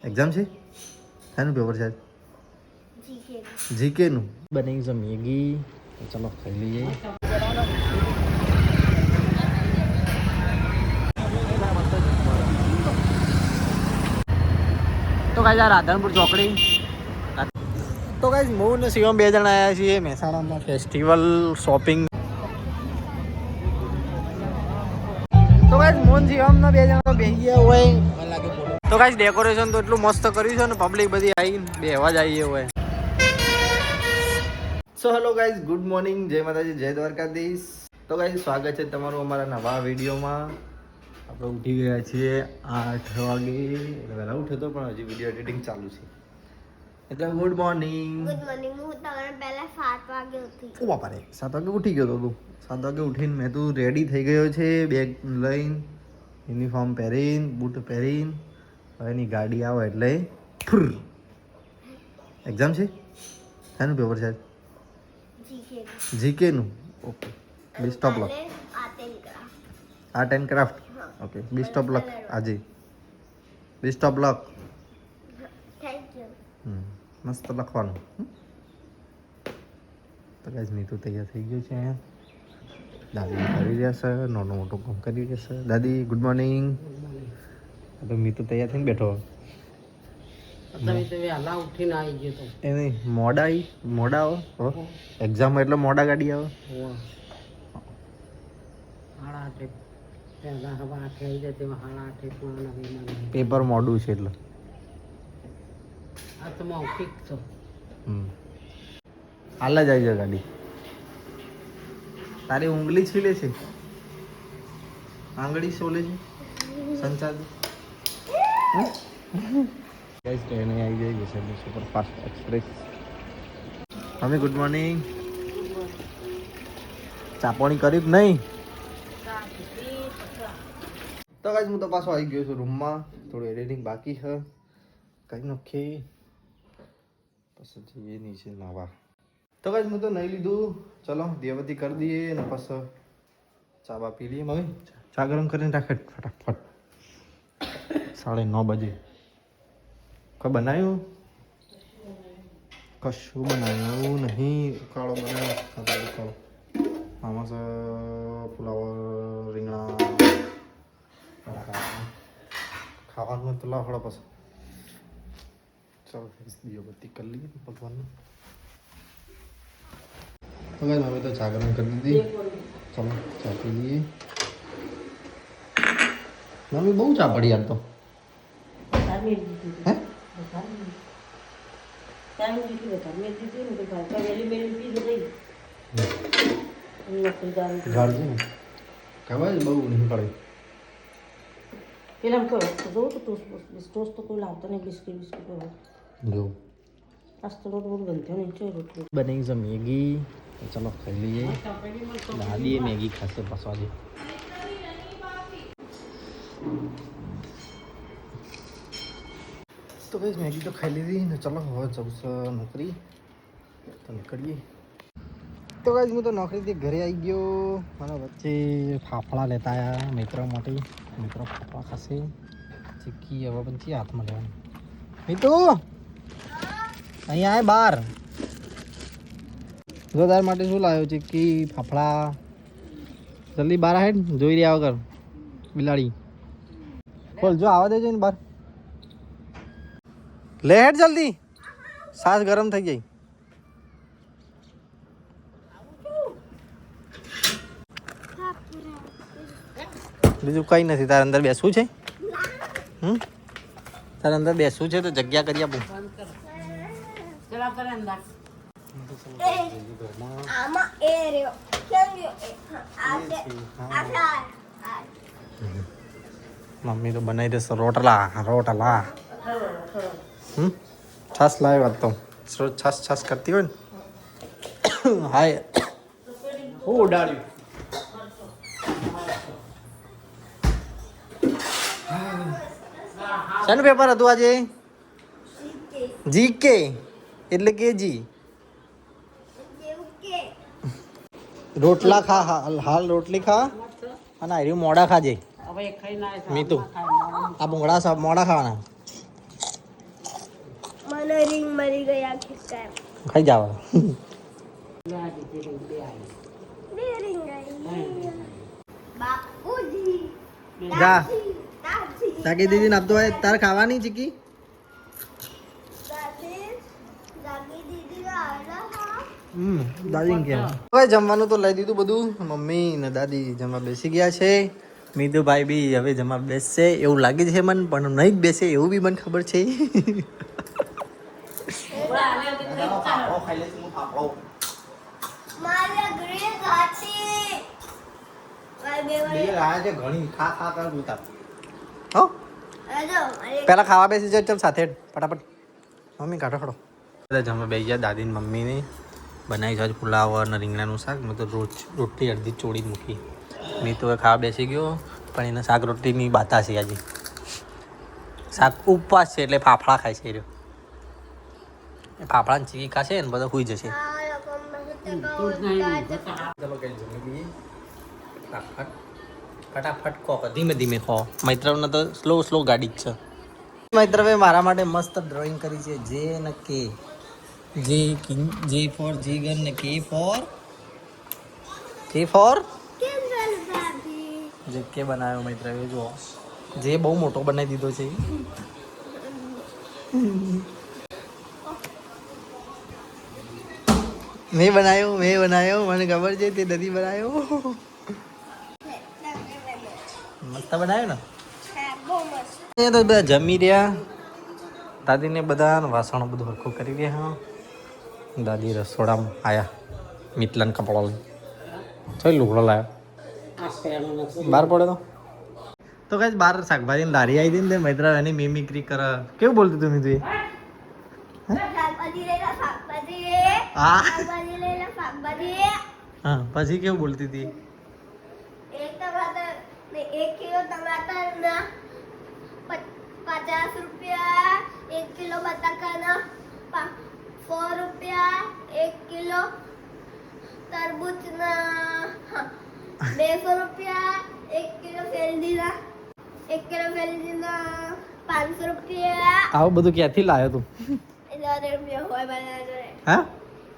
Exam છે? શાનું paper છે? જીકેનું બની છે મેગી ચલો ખાઈ લઈએ. તો કાંઈ આ રાધનપુર ચોકડી. તો કાંઈ હું ને શિવમ બે જણા આવ્યા છીએ. મહેસાણામાં ફેસ્ટિવલ શોપિંગ તો કાંઈ મૂન શિવમ ના બે જણા બેસી ગયા હોય. તો કાંઈ ડેકોરેશન તો એટલું મસ્ત કર્યું છે ને પબ્લિક બધી આવીને બેવા જ આવી હોય. So hello guys good morning જય માતાજી જય દ્વારકાધીશ. તો ગાઈઝ સ્વાગત છે તમારું અમારા નવા વિડીયોમાં. આપણે ઉઠી ગયા છીએ આઠ વાગે. એટલે વહેલા ઉઠ્યો હતો પણ હજી વીડિયો એડિટિંગ ચાલુ છે. એટલે ગુડ મોર્નિંગ ગુડ મોર્નિંગ હું તમને પહેલા સાત વાગે ઉઠી ઓ બાપા રે સાત વાગે ઉઠી ગયો તો તું? સાત વાગે ઉઠીને મેં તું રેડી થઈ ગયો છે બેગ લઈને યુનિફોર્મ પહેરીને બૂટ પહેરીને. એની ગાડી આવે એટલે એક્ઝામ છે? શાનું પેપર છે? જીકે જીકેનું ઓકે બી ઓફ લખ આર્ટ એન્ડ ક્રાફ્ટ ઓકે બી ઓફ લખ આજે બી ઓફ લખ થેન્ક યુ મસ્ત લખવાનું? તો ગાઈઝ મીતુ તૈયાર થઈ ગયું છે. અહીંયા દાદી કરી રહ્યા છે. નાનું મોટું કામ કરી રહ્યા છે. દાદી ગુડ મોર્નિંગ તો મીતુ તૈયાર થઈને બેઠો એ નહીં મોડા આવી મોડા આવો એક્ઝામ એટલે મોડા ગાડી આવે. પેપર મોડું છે એટલે. હાલ જ આવી જાય ગાડી. તારી ઉંગલી છીલે છે? આંગળી સોલે છે? સંચાર ગાઈસ ટ્રેન આવી ગઈ છે સુપર ફાસ્ટ એક્સપ્રેસ અમે ગુડ મોર્નિંગ ચાપોણી કરી નહીં તો ગાઈસ હું તો પાછો આવી ગયો છું રૂમમાં થોડું એડિટિંગ બાકી છે કઈ નખી પછી જઈએ નીચે નાવા તો ગાઈસ હું તો નહીં લીધું ચલો દેવતી કરી દઈએ અને પછી ચા બા પી લઈએ મમ્મી ચા ગરમ કરીને રાખે ફટાફટ સાડે નવ બજે. કોઈ બનાવ્યું કશું બનાવ્યું નહીં. ઉકાળો બનાવ્યો ઉકાળો. આમાં છે ફુલાવર રીંગણા ખાવાનું તો લાવ હળો પછી. ચાલો દીવબત્તી કરી લઈએ ભગવાનનું. તો હવે તો જાગરણ કરી દીધી. ચલો, ચા પી લઈએ. મમ્મી, બહુ ચા પડી યાર તો. હે? ગાળજો ને. કહેવાય જ બહુ નહીં પડે પેલા કહો જોઉં તો ટોસ્ટ ટોસ્ટ તો કોઈ લાવતો નહીં બિસ્કીટ બિસ્કીટ જો. આજ તો રોટ બોટ બનતો નહીં છે રોટલી. બની છે મેગી. ચલો ખાઈ લઈએ. દાદી મેગી ખાશે પાછો આજે તો ભાઈ મેગી તો ખાઈ લીધી. ને ચલો, હવે જવું છે નોકરી. તો નીકળીએ. તો કઈ હું તો નોકરીથી ઘરે આવી ગયો. મને વચ્ચે ફાફડા લેતા આવ્યા મિત્રો માટે. મિત્રો ફાફડા ખાશે. ચીક્કી હવે પછી હાથમાં લેવાની. મિત્રો અહીંયા આય બાર જો તાર માટે શું લાવ્યો ચીક્કી ફાફડા. જલ્દી બાર હેડ જોઈ રહ્યા વગર. બિલાડી. બોલ, જો આવા દેજો ને બાર લે હેડ જલ્દી. સાસ ગરમ થઈ ગઈ. બીજું કઈ નથી, તારા અંદર બેસવું છે? હમ? તાર અંદર બેસવું છે તો જગ્યા કરી આપું. મમ્મી તો બનાવી દેશે રોટલા રોટલા. હમ છાસ લાવ્યો આજ તો રોજ છાસ છાસ કરતી હોય ને હાય હું ઉડાડ્યું શાનું પેપર હતું આજે? જીકે એટલે કે જી જેવું કે રોટલા ખા હાલ હાલ રોટલી ખા અને આર્યું મોડા ખાજે. હવે એ ખાઈ ના મીતુ. આ ભૂંગળા સા- મોડા ખાવાના. મને રિંગ મળી ગઈ આખિરકાર ખાઈ જાવ લે આ દીધી રહી, બે રિંગ આવી બાપુજી જા. દાદી દાદી તાકી દીદીને આપતો હોય તારે ખાવાની ચીકી? દાદી હવે જમવાનું તો લઈ દીધું બધું. મમ્મી ને દાદી જમવા બેસી ગયા છે. મીધુભાઈ બી હવે જમવા બેસશે. એવું લાગે છે મને પણ નહીં બેસે એવું બી મને ખબર છે. પેલા ખાવા બેસી જાય ચાલ સાથે ફટાફટ. મમ્મી કાઢો ખડો બધા જમવા બેસી ગયા દાદી ને બનાવી છે પુલાવ અને રીંગણાનું શાક. મેં તો રોજ રોટલી અડધી ચોળી જ મૂકી. મેં તો ખાવા બેસી ગયો પણ એને શાક રોટલીની બાતા છે આજે. શાક ઉપવાસ છે એટલે ફાફડા ખાય છે એ રહ્યો. એ ચીકા છે ને બધા સુઈ જશે. ફટાફટ કહો ધીમે ધીમે ખો મૈત્રવને તો સ્લો સ્લો ગાડી જ છે. મૈત્રવે મારા માટે મસ્ત ડ્રોઈંગ કરી છે, જે ને કે. જે જે ફોર જીગર ને કે ફોર. કે ફોર? જે કે બનાવ્યો મૈત્રવે જો જે બહુ મોટો બનાવી દીધો છે. મેં બનાવ્યો મેં બનાવ્યો મને ખબર છે તે નથી બનાવ્યો મસ્ત બનાવ્યો ને? એ તો બધા જમી રહ્યા. દાદીને બધા વાસણો બધું હરખું કરી રહ્યા દાદી રસોડામાં આયા મિતલન કપડો લઈ ચાલ લુગડો લાવ્યો. બહાર પડે તો. તો કઈ બહાર શાકભાજીની લારી આવી હતી ને તે મૈત્રા એની મિમિક્રી કર કેવું બોલતું તું શાકભાજી શાકભાજી હા હા પછી કેવું બોલતી હતી? એક ટમાટર ને એક કિલો ટમાટર પચાસ રૂપિયા એક કિલો બટાકાના સો રૂપિયા એક કિલો તરબૂચના બેસો રૂપિયા એક કિલો શેરડીના એક કિલો શેરડીના પાંચસો રૂપિયા. આવું બધું ક્યાંથી લાવ્યો તું? એટલા બધા રૂપિયા હોય બધા જોડે હા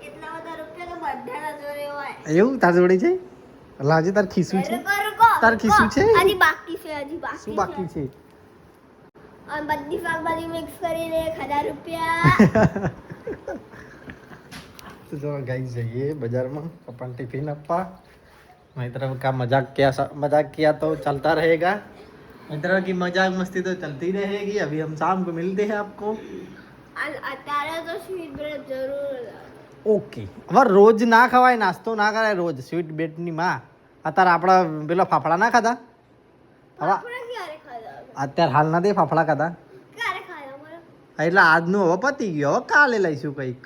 એટલા બધા રૂપિયા તો બધાના જોડે હોય એવું તાર જોડે છે લાજે તાર ખીસું છે રૂકો, રૂકો, તાર રૂકો. ખીસું છે? હજી બાકી છે હજી બાકી શું બાકી છે અને બધી શાકભાજી મિક્સ કરીને એક હજાર રૂપિયા તો ચલો ગાઈ જઈએ બજારમાં પપ્પાને ટિફિન આપવા મિત્ર का मजाक किया मजाक किया तो चलता रहेगा मित्र की मजाक मस्ती तो चलती रहेगी अभी हम शाम को मिलते हैं आपको અને અત્યારે તો સ્વીટ બ્રેડ જરૂર ઓકે. હવે રોજ ના ખવાય નાસ્તો ના કરાય રોજ સ્વીટ બેટની માં. અત્યારે આપણા પેલા ફાફડા ના ખાધા? હવે અત્યારે હાલ ના દે ફાફડા ખાધા? એટલે આજનું હવે પતી ગયો. હવે કાલે લઈશું કંઈક.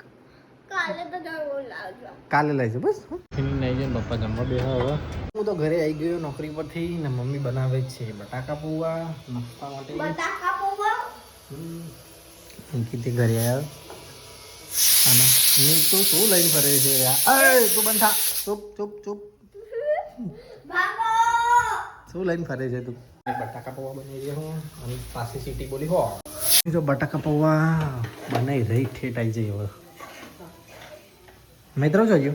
કાલે તો જરૂર લાવજો. કાલે લઈશું બસ. પપ્પા જમવા બે હવે. હું તો ઘરે આવી ગયો નોકરી પરથી ને મમ્મી બનાવે છે બટાકા પૌવા નાસ્તા માટે. બટાકા પૌવા? અંકિતે ઘરે આવ્યો. અને મેં તો શું લઈને ફરે છે યાર? અરે તું બંધ થા. ચૂપ ચૂપ ચૂપ. શું લઈને ફરે છે તું? બટાકા પૌવા બનાવી રહ્યો હું. અને પાસે સીટી બોલી હો. જો બટાકા પૌવા? બનાવી રહી ઠેઠ આવી જઈ હવે. મિત્રો જોજો.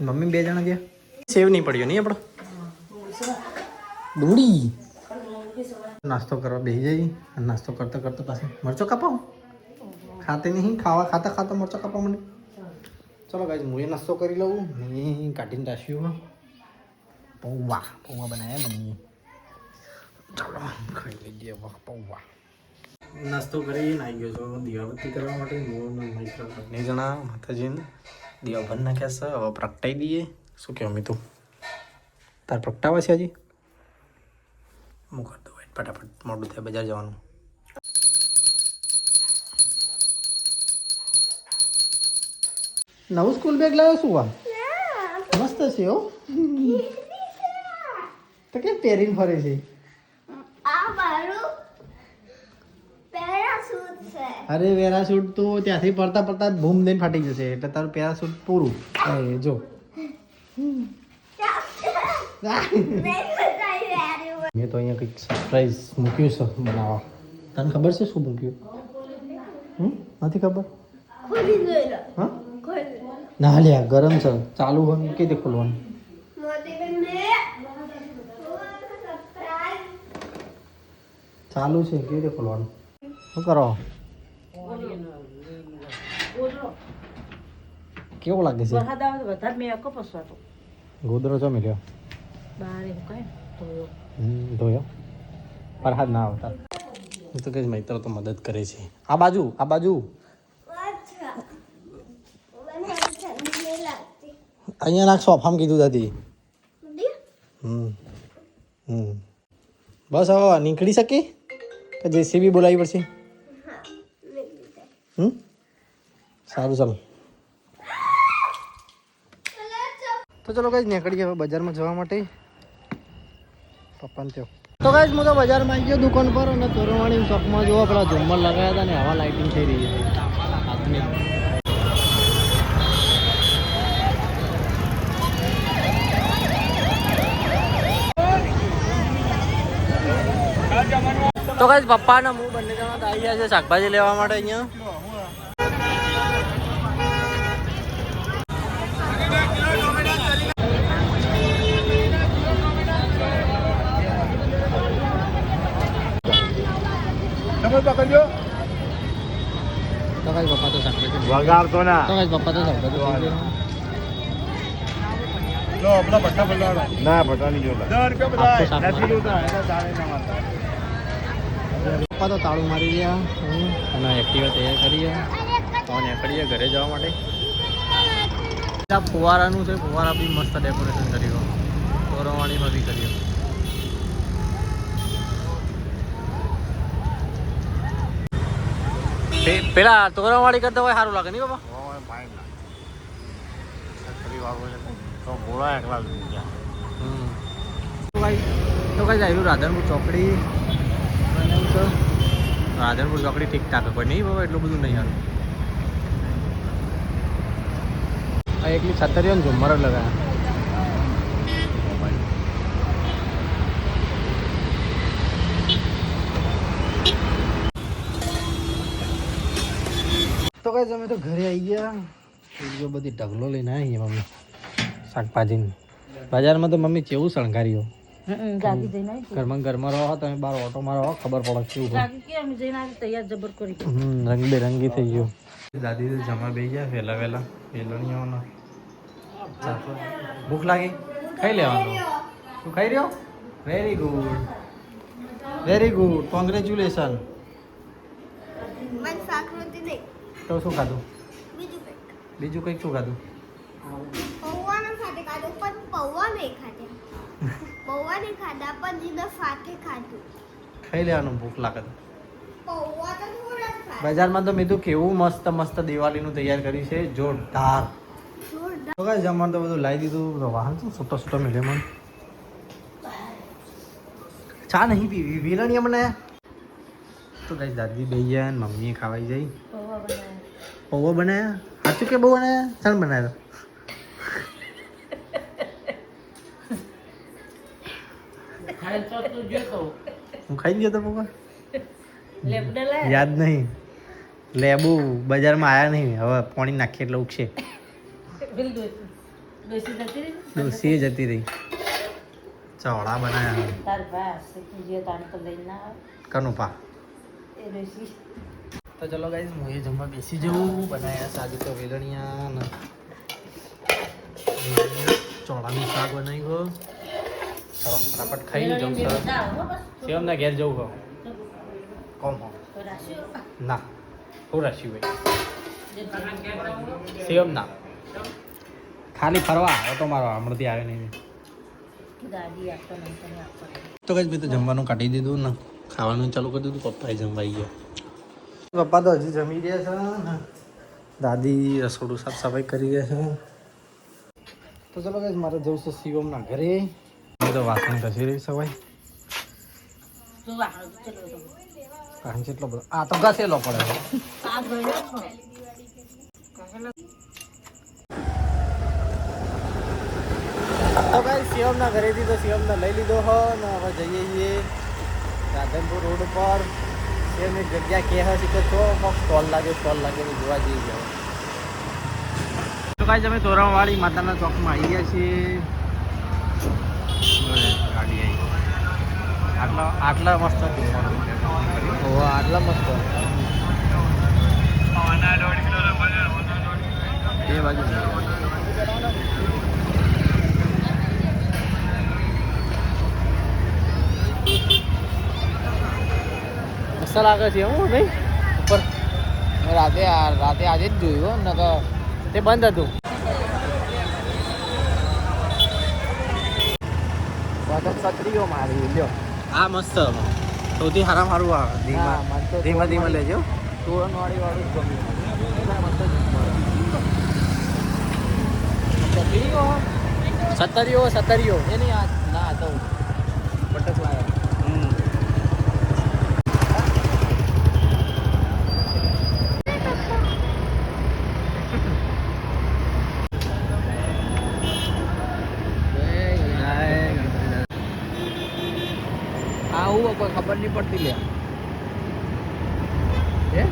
મમ્મી બે જણા ગયા. સેવ નહીં પડ્યો નહીં આપણો? ડુંગળી. નાસ્તો કરવા બેસી જઈ અને નાસ્તો કરતા કરતા પાસે મરચો કાપાવ ખાતે નહીં ખાવા ખાતા ખાતા મરચો કાપા મને ચલો ગાઈઝ હું એ નાસ્તો કરી લઉં મેં કાઢીને રાખ્યું પૌવા પૌવા બનાવ્યા મમ્મી. ચાલો ખાઈ લઈએ વાહ પૌવા. નાસ્તો કરીને આવી ગયો છો દીવાબત્તી કરવા માટે. બંને જણા માતાજીને દીવા બંધ નાખ્યા છે. હવે પ્રગટાઈ દઈએ. શું કહેવા મીતું? તાર પ્રગટાવા છે હજી? હું કરી દઉં. wait, ફટાફટ મોડું થાય બજાર જવાનું. નવું સ્કૂલ બેગ લાવ્યો શું આ મસ્ત છે હો. તો કેમ પહેરીને ફરે છે? આ મારું પેરાશૂટ છે. અરે પેરાશૂટ તો ત્યાંથી પડતા પડતા બૂમ દઈને ફાટી જશે. એટલે તારું પેરાશૂટ પૂરું. એ જો. મેં તો અહીંયા કંઈક સરપ્રાઈઝ મૂક્યું છે બનાવવા. તને ખબર છે શું મૂક્યું? હમ? નથી ખબર? ખોલી હા? ના લ્યા ગરમ છે. ચાલુ હોય કઈ રીતે ખોલવાનું? ચાલુ છે કેવી રીતે ખોલવાનું? શું કરો? કેવો લાગે છે? વરસાદ આવે તો વધારે મેં અકો પસવાતો. ગોદરો જમી મિલ્યો બારે કઈ ધોયો. ફરહાદ ના આવતા. હું તો કહીશ મિત્રો તો મદદ કરે છે. આ બાજુ આ બાજુ. અહીંયા નાખ સોફામાં કીધું દાદી. હમ હમ. બસ હવે નીકળી શકી? કે જેસીબી બોલાવી પડશે? હમ? સારું ચાલો. તો ચલો કઈ નીકળીએ હવે બજારમાં જવા માટે. પપ્પાને થયો. તો કઈ હું તો બજારમાં આવી ગયો દુકાન પર અને તોરણવાણી ચોકમાં જોવો, પેલા ઝુમ્મર લગાવ્યા હતા ને હવા લાઇટિંગ થઈ રહી છે. તો કઈ પપ્પા ને હું બંને જણા આવી ગયા છે શાકભાજી લેવા માટે અહીંયા. તો કઈ પપ્પા તો શાકભાજી વગાડતો ના. તો કઈ પપ્પા તો શાકભાજી લો આપણા પટ્ટા પલાડો ના પટ્ટા નહીં જોતા દસ રૂપિયા આખું નથી જોતા એના ચાલે ના મારતા પપ્પા તો તાળું મારી ગયા હું અને એક્ટિવા તૈયાર કરીએ તો નીકળીએ ઘરે જવા માટે. આ ફુવારાનું છે ફુવારા બી મસ્ત ડેકોરેશન કર્યું. તોરણવાણીમાં બી કર્યું. પે- તોરણ વાળી કરતા હોય સારું લાગે નહીં બાબા તો કઈ આવ્યું રાધનપુર ચોકડી? રાધનપુર ચોકડી ઠીક ઠાક કોઈ નહીં બાબા એટલું બધું નહીં આ એકલી છતરીઓ જ લગાવ્યા તો તમે તો ઘરે આવી ગયા. બીજો બધી ઢગલો લઈને આવી મમ્મી. શાકભાજીની. બજારમાં તો મમ્મી કેવું શણગાર્યું? ઘરમાં ઘરમાં રહો તમે બાર ઓટો મારો ખબર પડે કેવું છે. ગાડી કે અમે જઈને આવી તૈયાર જબર કરી. હમ રંગબેરંગી થઈ ગયો. દાદી તો જમા બેસી ગયા વહેલા વહેલા. આવવાનો. ભૂખ લાગી? ખાઈ લેવાનું. તું ખાઈ રહ્યો? Very good very good congratulation મને સાકરોતી નહીં તો શું ખાધું? બીજું કંઈક. શું ખાધું? ખાઈ લેવાનું ભૂખ લાગે તો. પૌવા તો થોડા જ ખાધા. બજારમાં તો મેં તો કેવું મસ્ત મસ્ત દિવાળીનું તૈયાર કર્યું છે જોરદાર. જમવાનું તો બધું લાવી દીધું તો વાહન શું છૂટો છૂટો મને. ચા નહીં પીવી વેલણીયા મને તો કઈ દાદી બે ગયા મમ્મીએ ખાવાઈ જઈ. પૌવા બનાવ્યા સાચું કે બહુ બનાયા? ચાલ બનાવ્યા હું ખાઈ ગયો તો પૌવા? યાદ નહીં. લેબુ બજારમાં આવ્યા નહીં. હવે પાણી નાખીએ એટલે ઉગશે. ડોસી. જતી રહી ને? ડોસી જતી તો ચલો ગાઈસ હું એ જમવા બેસી જવું બનાવ્યા છે તો વેલણિયા ને ચોળાનું શાક બનાવ્યું. ચલો ફટાફટ ખાઈ જવું સર શિવમના ઘેર જવું હો? કોમ હો? ના હું રાશી ભાઈ શિવમ ના. ખાલી ફરવા ઓટો મારો હમણાંથી આવે નહીં. તો કઈ મેં તો જમવાનું કાઢી દીધું ને ખાવાનું ચાલુ કરી દીધું પપ્પાએ જમવાઈ ગયો. પપ્પા તો હજી જમી રહ્યા છે દાદી રસોડું સાફ સફાઈ કરી રહ્યા છે. તો ચલો કઈ મારે જવું છે શિવમના ઘરે. હું તો વાસણ ઘસી રહી તો કારણ કે એટલો બધો? આ તો ઘસેલો પડે તો કઈ શિવમના ઘરેથી તો શિવમને લઈ લીધો હો ને હવે જઈએ છીએ રાધનપુર રોડ ઉપર. એમ એક જગ્યા કે હશે કે છો સ્ટોલ લાગે સ્ટોલ લાગે તો જોવા જઈ જાવ તો કાંઈ અમે તોરણવાળી માતાના ચોકમાં આવી ગયા છીએ. ગાડી આવી. આટલા આટલા મસ્ત ઓ આટલા મસ્ત. બે બાજુ. મસ્ત લાગે છે હું નહીં. ઉપર રાતે રાતે આજે જ જોયું ને તો બંધ હતું. છત્રીઓ મારી લ્યો. આ મસ્ત. સૌથી સારા સારું આવે ધીમે ધીમા લેજો. તોરણવાળી વાળું જ ગમ્યું. સત્તરીઓ સત્તરીઓ એ નહીં આ ના તો બટરફ્લાય હમ આવું કોઈ ખબર નહીં પડતી લે. હે?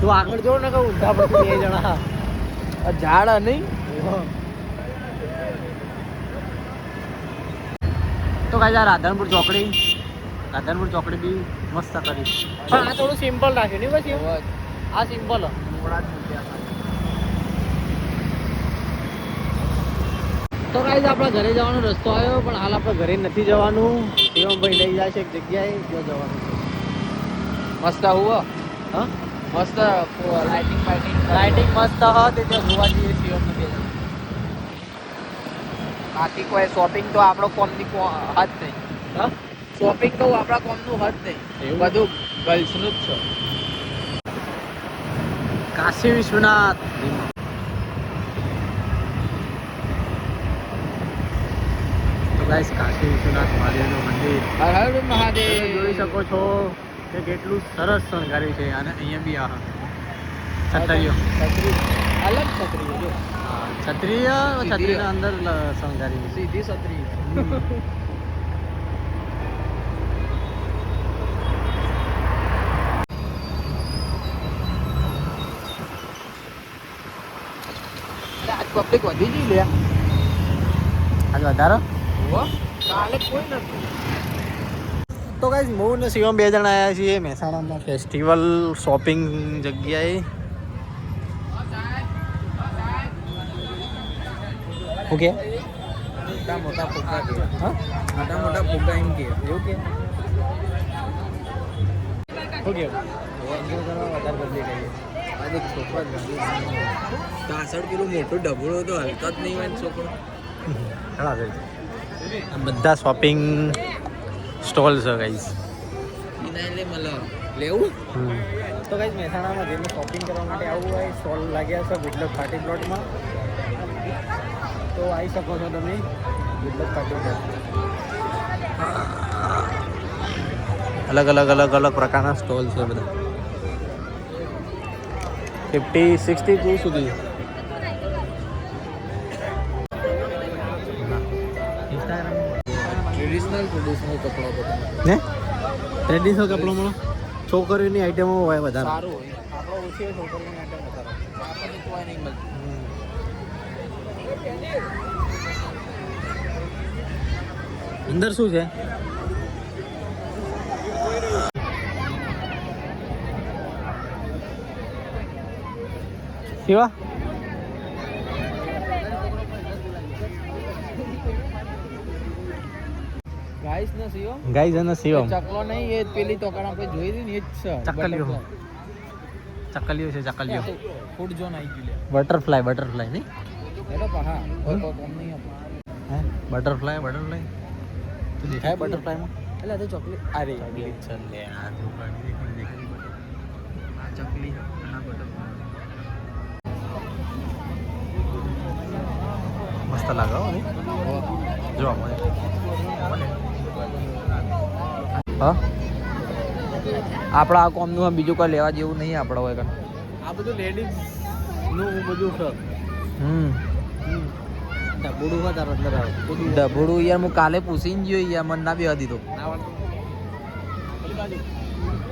તું આગળ જો ને કે ઊંધા પડતી એ જણા. ઝાડ નહીં? તો કાંઈ આ રાધનપુર ચોકડી. રાધનપુર ચોકડી બી મસ્ત કરી. પણ આ થોડું સિમ્પલ રાખ્યું નહીં પછી? આ સિમ્પલ તો ગાઈઝ આપણા ઘરે જવાનો રસ્તો આવ્યો, પણ હાલ આપણે ઘરે નથી જવાનું. શિવમભાઈ લઈ જાય છે એક જગ્યાએ ત્યાં જવાનું મસ્ત આવું હા. મસ્ત લાઇટિંગ ફાઇટિંગ લાઇટિંગ મસ્ત હ તે જોવા જઈએ શિવમ નથી બાકી કોઈ શોપિંગ તો આપણો કોમની કો- હદ નહીં. હા? શોપિંગ તો આપણા કોમનું હદ નહીં. એવું? બધું ગર્લ્સનું જ છે. કાશી વિશ્વનાથ. ગાઈસ કાશી વિશ્વનાથ મહાદેવનું મંદિર. હર હર મહાદેવ. જોઈ શકો છો કે કેટલું સરસ શણગાર્યું છે અને અહીંયા બી આ છત્રીઓ. અલગ છત્રીઓ જો. છત્રીય સીધી. છત્રીના અંદર શણગાર્યું સીધી છત્રી. પબ્લિક વધી ગઈ લે આજે વધારો? કાલે કોઈ નથી. તો કાંઈ હું ને શિવમ બે જણા આવ્યા છીએ મહેસાણામાં ફેસ્ટિવલ શોપિંગ જગ્યાએ. ઓકે મોટા મોટા ફુગ્ગા કે. હા? મોટા મોટા ફુગ્ગા એમ કે. એવું કે? ઓકે વધારે બદલી આવી આજે છોકરા પાછળ પેલું મોટું ડબડું તો હલતો જ નહીં હોય છોકરો. બધા શોપિંગ સ્ટોલ છે ગાઈઝ લેવું? તો ગાઈઝ મહેસાણામાં જેને શોપિંગ કરવા માટે આવવું હોય સ્ટોલ લાગ્યા છે ગુડલક પાર્ટી પ્લોટમાં તો આવી શકો છો તમે ગુડલક પાર્ટી પ્લોટ અલગ અલગ અલગ અલગ પ્રકારના સ્ટોલ છે બધા. ફિફ્ટી સિક્સટી ટુ સુધી. ને? ટ્રેડિશનલ કપડામાં છોકરીઓની આઈટમો હોય વધારે. સારું હોય. ઓછી હોય આઈટમ વધારે. આપણને કોઈ નહીં મળતું. અંદર શું છે? શિવા? ગાઈસ ને સીઓ ચકલો નહીં એ પેલી તોકણ આપણે જોઈ હતી ને એ જ છે. ચકલીઓ. ચકલીઓ છે ચકલીઓ. ફૂડ ઝોન આવી ગયું બટરફ્લાય બટરફ્લાય નહીં? એ તો પહા કોઈ કોમ નહીં હે? Butterfly butterfly? તો દેખાય બટરફ્લાયમાં? એટલે આ તો ચોકલેટ. અરે ચકલી છે લે આ તો કાઢી આ ચકલી આ બટરફ્લાય. મસ્ત લાગે ને? જોવા મળે હા? આપણા આ કોમનું બીજું કોઈ લેવા જેવું નહીં આપણા હોય આ બધું લેડીઝનું બધું છે. હમ. ડબુડું યાર હું કાલે પૂછીને ગયો યાર મને ના બેવા દીધો.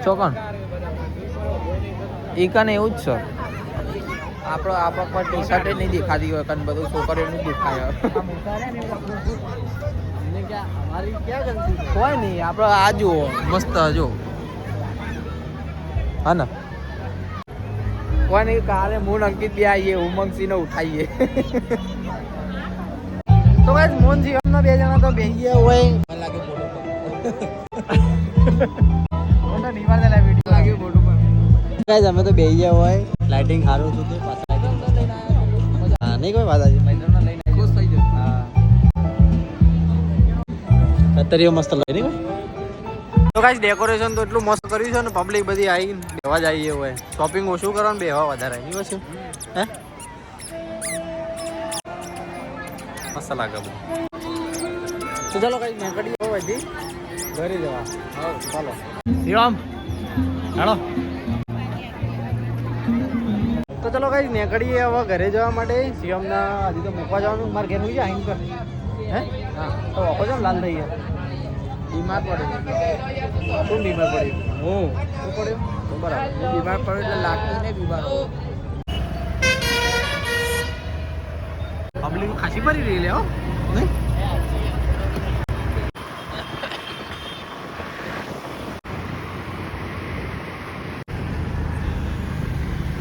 ચોકન ને એવું જ છે. આપણો આપણા પર ટી શર્ટ નહીં દેખાતી હોય કારણ બધું છોકરીઓનું દેખાય. કોઈ નહીં આપણે આ જુઓ. મસ્ત જો હા ને? કોઈ નહીં કાલે મૂન અંકિત બી આવીએ ઉમંગસિંહ ને ઉઠાવીએ. તો કઈ મોન જીવન બે જણા તો બેસી હોય. અમે તો બેસી ગયા હોય. લાઇટિંગ સારું હતું નહીં કોઈ વાત આવી કતરીઓ મસ્ત લાગે, નહીં તો કાંઈ ડેકોરેશન તો એટલું મસ્ત કર્યું છે ને પબ્લિક બધી આવી બેવા જ આવી હોય. શોપિંગ ઓછું કરવાનું બેવા વધારે આવી બસ હે? મસ્ત લાગે બહુ. તો ચાલો કાંઈ નીકળી જાવ હજી ઘરે જવા. હા ચાલો. શિવમ હેલો તો ચલો કઈ નીકળીએ હવે ઘરે જવા માટે, શિવમના હજી તો મૂકવા જવાનું, મારે ઘેર હોય જાય કર. હે? તો ઓખો છે લાલ થઈ બીમાર પડે શું બીમાર પડ્યો? હું. શું પડ્યો? તો બરાબર. હું બીમાર પડ્યો એટલે લાગતું નહીં બીમાર પબ્લિક ખાસી ભરી રહી લે હો. નહીં?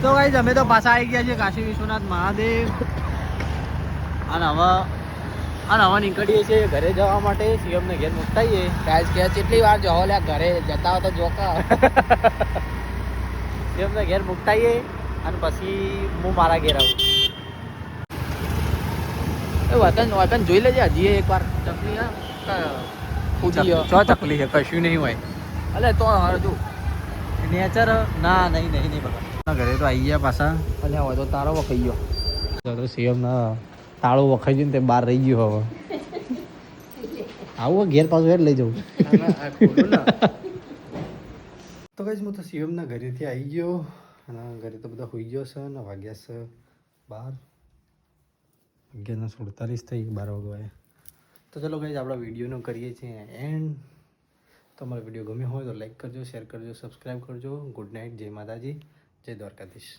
તો ગાઈઝ અમે તો પાછા આવી ગયા છે કાશી વિશ્વનાથ મહાદેવ. અને હવે અને હવે નીકળીએ છીએ ઘરે જવા માટે સીએમને ઘેર મુકતાઈએ. ગાઈઝ કે કેટલી વાર જવો લ્યા ઘરે જતા તો જોકા સીએમને ઘેર મુકતાઈએ અને પછી હું મારા ઘેર આવું. એ વતન વતન જોઈ લેજે હજી એકવાર ચકલી ફૂટી ચો ચકલી છે કશું નહીં હોય. અલે તો હરદું નેચર ના નહીં નહીં નહીં બકા ઘરે તો આવી ગયા પાછા. અલ્યા હવે તો તારો વખાઈ ગયો. સીએમ ના તાળું વખાઈ ગયું તે બહાર રહી ગયું હવે. આવું ઘેર પાછું એટલે લઈ જવું. તો કઈ હું તો શિવમના ઘરેથી આવી ગયો અને ઘરે તો બધા હોઈ ગયો છે ને વાગ્યા છે બાર. અગિયારના સુડતાલીસ થઈ, બાર વાગવાએ તો ચલો કઈ આપણા વિડીયોનો કરીએ છીએ એન્ડ તમારો વીડિયો ગમ્યો હોય તો લાઈક કરજો શેર કરજો સબસ્ક્રાઈબ કરજો. ગુડ નાઇટ જય માતાજી, જય દ્વારકાધીશ.